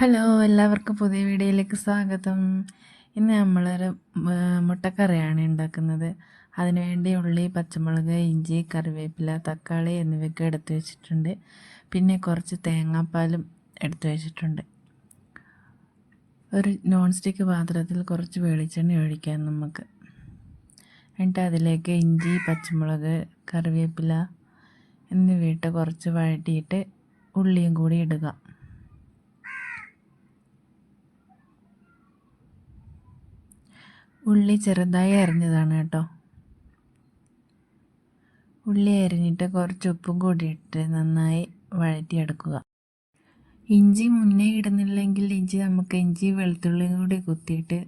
Hello എല്ലാവർക്കും പുതിയ വീഡിയോയിലേക്ക് സ്വാഗതം. ഇന്ന് നമ്മളൊരു മുട്ടക്കറിയാണ് ഉണ്ടാക്കുന്നത്. അതിനുവേണ്ടി ഉള്ളി പച്ചമുളക് ഇഞ്ചി കറിവേപ്പില തക്കാളി എന്നിവയൊക്കെ എടുത്തു വെച്ചിട്ടുണ്ട്. പിന്നെ കുറച്ച് തേങ്ങാപ്പാലും എടുത്തു വെച്ചിട്ടുണ്ട്. ഒരു നോൺ സ്റ്റിക്ക് പാത്രത്തിൽ കുറച്ച് വെളിച്ചെണ്ണ ഒഴിക്കാം നമുക്ക്. എന്നിട്ട് അതിലേക്ക് ഇഞ്ചി പച്ചമുളക് കറിവേപ്പില എന്നിവയിട്ട് കുറച്ച് വഴറ്റിയിട്ട് ഉള്ളിയും കൂടി ഇടുക. ഉള്ളി ചെറുതായി അരിഞ്ഞതാണ് കേട്ടോ. ഉള്ളി അരിഞ്ഞിട്ട് കുറച്ച് ഉപ്പും കൂടി ഇട്ട് നന്നായി വഴറ്റിയെടുക്കുക. ഇഞ്ചി മുന്നേ ഇടുന്നില്ലെങ്കിൽ ഇഞ്ചി നമുക്ക് ഇഞ്ചി വെളുത്തുള്ളിയും കൂടി കുത്തിയിട്ട്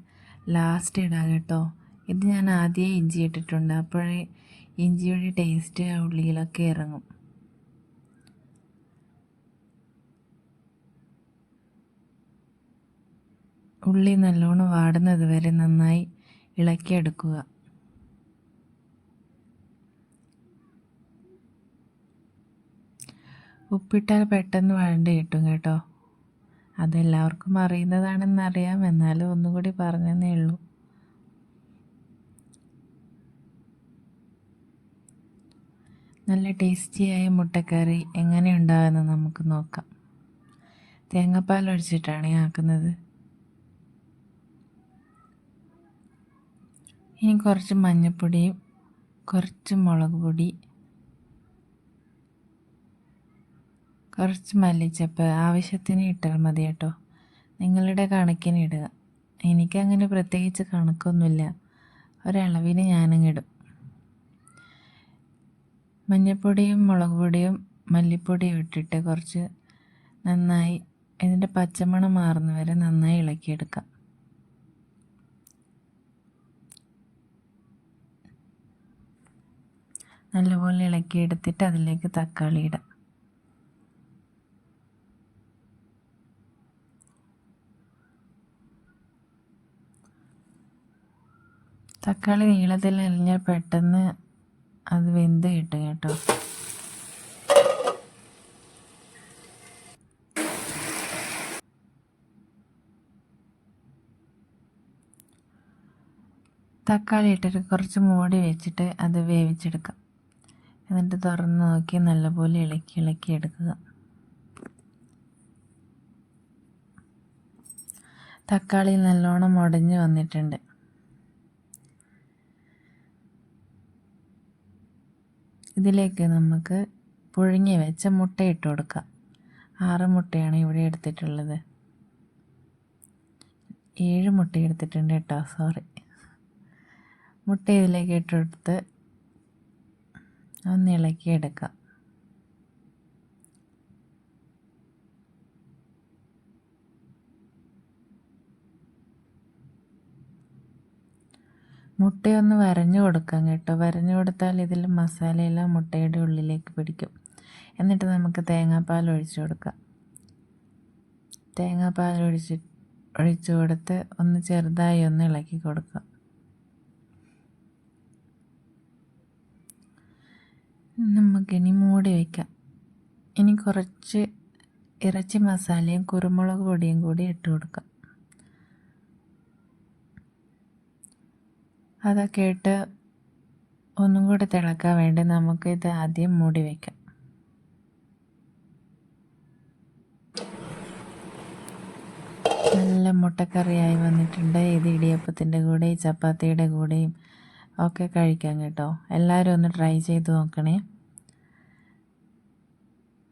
ലാസ്റ്റ് ഇടാം കേട്ടോ. ഇത് ഞാൻ ആദ്യമേ ഇഞ്ചി ഇട്ടിട്ടുണ്ട്. അപ്പോഴേ ഇഞ്ചിയുടെ ടേസ്റ്റ് ആ ഉള്ളിയിലൊക്കെ ഇറങ്ങും. ഉള്ളി നല്ലോണം വാടുന്നത് വരെ നന്നായി ഇളക്കിയെടുക്കുക. ഉപ്പിട്ടാൽ പെട്ടെന്ന് വഴണ്ട് കിട്ടും കേട്ടോ. അതെല്ലാവർക്കും അറിയുന്നതാണെന്നറിയാം. എന്നാലും ഒന്നുകൂടി പറഞ്ഞതേ ഉള്ളൂ. നല്ല ടേസ്റ്റിയായ മുട്ടക്കറി എങ്ങനെ ഉണ്ടാകുമെന്ന് നമുക്ക് നോക്കാം. തേങ്ങാപ്പാൽ ഒഴിച്ചിട്ടാണ് ആക്കുന്നത്. ഇനി കുറച്ച് മഞ്ഞൾപ്പൊടിയും കുറച്ച് മുളക് പൊടി കുറച്ച് മല്ലിച്ചപ്പ് ആവശ്യത്തിന് ഇട്ടാൽ മതി കേട്ടോ. നിങ്ങളുടെ കണക്കിന് ഇടുക. എനിക്കങ്ങനെ പ്രത്യേകിച്ച് കണക്കൊന്നുമില്ല. ഒരളവിന് ഞാനങ്ങിടും മഞ്ഞൾപ്പൊടിയും മുളക് പൊടിയും മല്ലിപ്പൊടിയും ഇട്ടിട്ട് കുറച്ച് നന്നായി ഇതിന്റെ പച്ചമണം മാറുന്നവരെ നന്നായി ഇളക്കിയെടുക്കാം. നല്ലപോലെ ഇളക്കിയെടുത്തിട്ട് അതിലേക്ക് തക്കാളി ഇടാം. തക്കാളി നീളത്തിൽ അരിഞ്ഞാൽ പെട്ടെന്ന് അത് വെന്ത് കിട്ടും കേട്ടോ. തക്കാളി ഇട്ടിട്ട് കുറച്ച് മൂടി വെച്ചിട്ട് അത് വേവിച്ചെടുക്കാം. എന്നിട്ട് തുറന്ന് നോക്കി നല്ലപോലെ ഇളക്കി ഇളക്കി എടുക്കുക. തക്കാളി നല്ലോണം ഉടഞ്ഞു വന്നിട്ടുണ്ട്. ഇതിലേക്ക് നമുക്ക് പുഴുങ്ങി വെച്ച മുട്ട ഇട്ട് കൊടുക്കാം. ആറ് മുട്ടയാണ് ഇവിടെ എടുത്തിട്ടുള്ളത്. ഏഴ് മുട്ട എടുത്തിട്ടുണ്ട് കേട്ടോ സോറി മുട്ട ഇതിലേക്ക് ഇട്ടെടുത്ത് ഒന്ന് ഇളക്കിയെടുക്കാം. മുട്ടയൊന്ന് വരഞ്ഞു കൊടുക്കാം കേട്ടോ. വരഞ്ഞു കൊടുത്താൽ ഇതിൽ മസാലയെല്ലാം മുട്ടയുടെ ഉള്ളിലേക്ക് പിടിക്കും. എന്നിട്ട് നമുക്ക് തേങ്ങാപ്പാൽ ഒഴിച്ചു കൊടുക്കാം. തേങ്ങാപ്പാൽ ഒഴിച്ച് ഒഴിച്ചു കൊടുത്ത് ഒന്ന് ചെറുതായി ഒന്ന് ഇളക്കി കൊടുക്കാം. നമുക്കിനി മൂടി വയ്ക്കാം ഇനി കുറച്ച് ഇറച്ചി മസാലയും കുരുമുളക് പൊടിയും കൂടി ഇട്ട് കൊടുക്കാം. അതൊക്കെ ഇട്ട് ഒന്നും കൂടി തിളക്കാൻ വേണ്ടി ഇത് ആദ്യം മൂടി വയ്ക്കാം നല്ല മുട്ടക്കറിയായി വന്നിട്ടുണ്ട്. ഇത് ഇടിയപ്പത്തിന്റെ കൂടെ ചപ്പാത്തിയുടെ കൂടെയും ഒക്കെ കഴിക്കാം കേട്ടോ. എല്ലാവരും ഒന്ന് ട്രൈ ചെയ്ത് നോക്കണേ.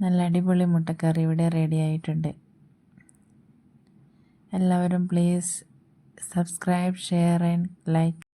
നല്ല അടിപൊളി മുട്ടക്കറി ഇവിടെ റെഡി ആയിട്ടുണ്ട്. എല്ലാവരും please subscribe share and like